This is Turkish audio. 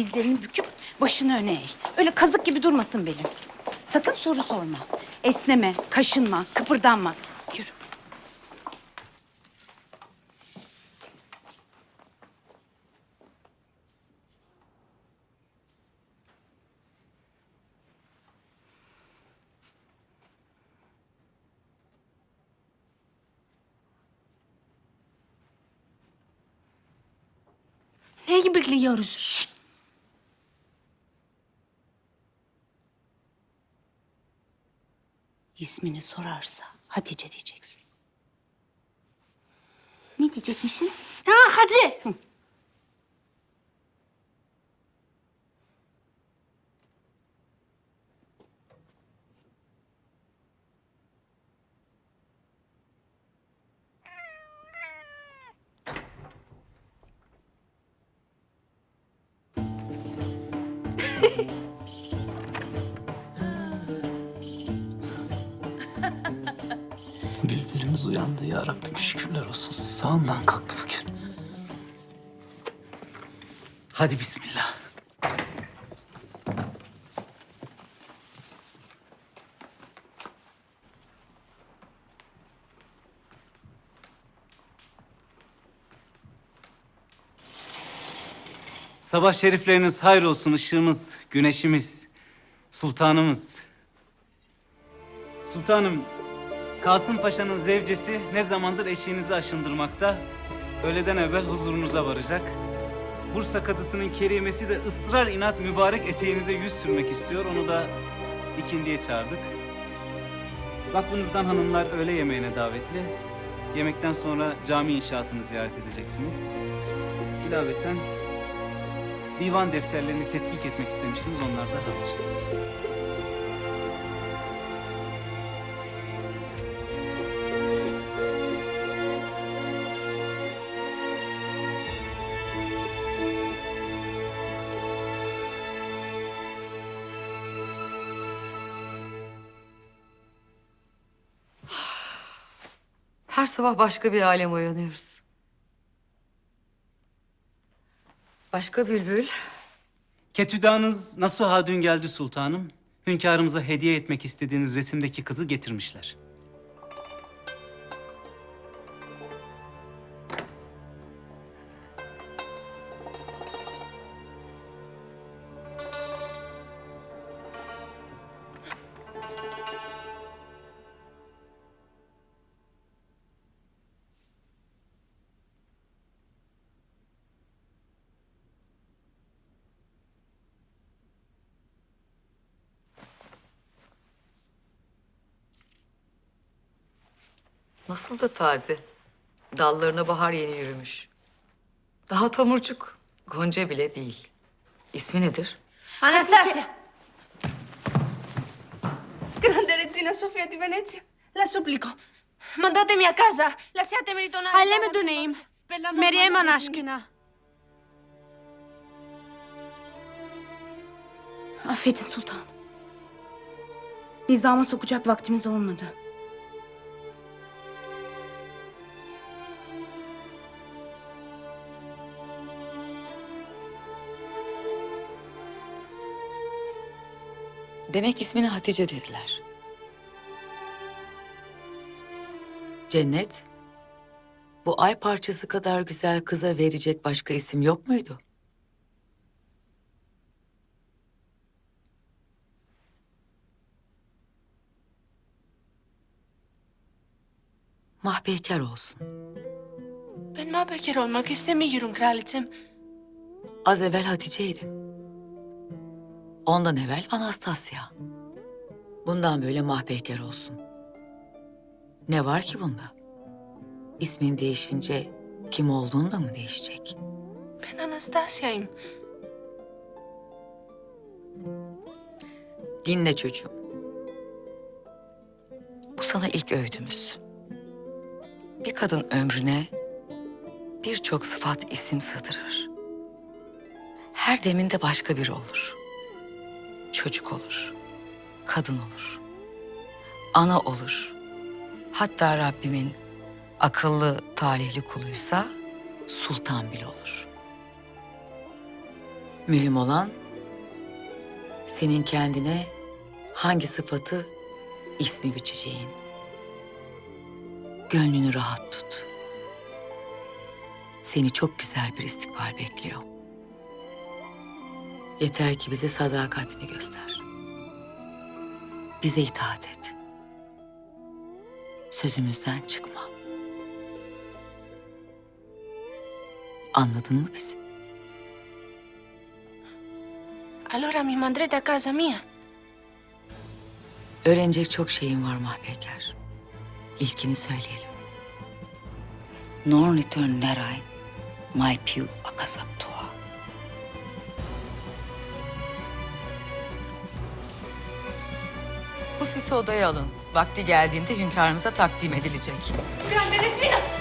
dizlerini büküp başını öne eğ. Öyle kazık gibi durmasın belin. Sakın soru sorma. Esneme, kaşınma, kıpırdanma. Yürü. Neyi bekliyoruz? İsmini sorarsa Hatice diyeceksin. Ne diyecekmişsin? Ha hadi. Bülbülümüz uyandı ya Rabbim şükürler olsun. Sağından kalktı bugün. Hadi bismillah. Sabah şerifleriniz hayır olsun ışığımız, güneşimiz, sultanımız. Sultanım, Kasım Paşa'nın zevcesi ne zamandır eşiğinizi aşındırmakta, öğleden evvel huzurunuza varacak. Bursa kadısının kerimesi de ısrar inat mübarek eteğinize yüz sürmek istiyor, onu da ikindiye çağırdık. Vakfınızdan hanımlar öğle yemeğine davetli. Yemekten sonra cami inşaatını ziyaret edeceksiniz. İlaveten divan defterlerini tetkik etmek istemiştiniz. Onlar da hazır. Her sabah başka bir alem uyanıyoruz. Başka bülbül. Ketüdanız Nasuha dün geldi sultanım. Hünkârımıza hediye etmek istediğiniz resimdeki kızı getirmişler. Nasıl da taze. Dallarına bahar yeni yürümüş. Daha tomurcuk. Gonca bile değil. İsmi nedir? Anastasia. Grande regina Sofia di Venezia, la supplico. Mandatemi a casa, lasciatemi ritornare. Alleme döneyim. Per la Meryem Ana aşkına. Affedin sultanım. Nizama sokacak vaktimiz olmadı. Demek ismini Hatice dediler. Cennet, bu ay parçası kadar güzel kıza verecek başka isim yok muydu? Mahpeyker olsun. Ben mahpekar olmak istemiyorum kraliçem. Az evvel Hatice'ydin. Ondan evvel Anastasya. Bundan böyle mahpeyker olsun. Ne var ki bunda? İsmin değişince kim olduğun da mı değişecek? Ben Anastasia'yım. Dinle çocuğum. Bu sana ilk öğüdümüz. Bir kadın ömrüne birçok sıfat isim sığdırır. Her deminde başka biri olur. Çocuk olur, kadın olur, ana olur. Hatta Rabbimin akıllı, talihli kuluysa sultan bile olur. Mühim olan senin kendine hangi sıfatı ismi biçeceğin. Gönlünü rahat tut. Seni çok güzel bir istikbal bekliyor. Yeter ki bize sadakatini göster. Bize itaat et. Sözümüzden çıkma. Anladın mı bizi? Allora mi mandrete a casa mia. Öğrenecek çok şeyin var Mahpeker. İlkini söyleyelim. Non ritornerai mai più a casa tua. Bu sisi odaya alın. Vakti geldiğinde hünkârımıza takdim edilecek. Grande regina!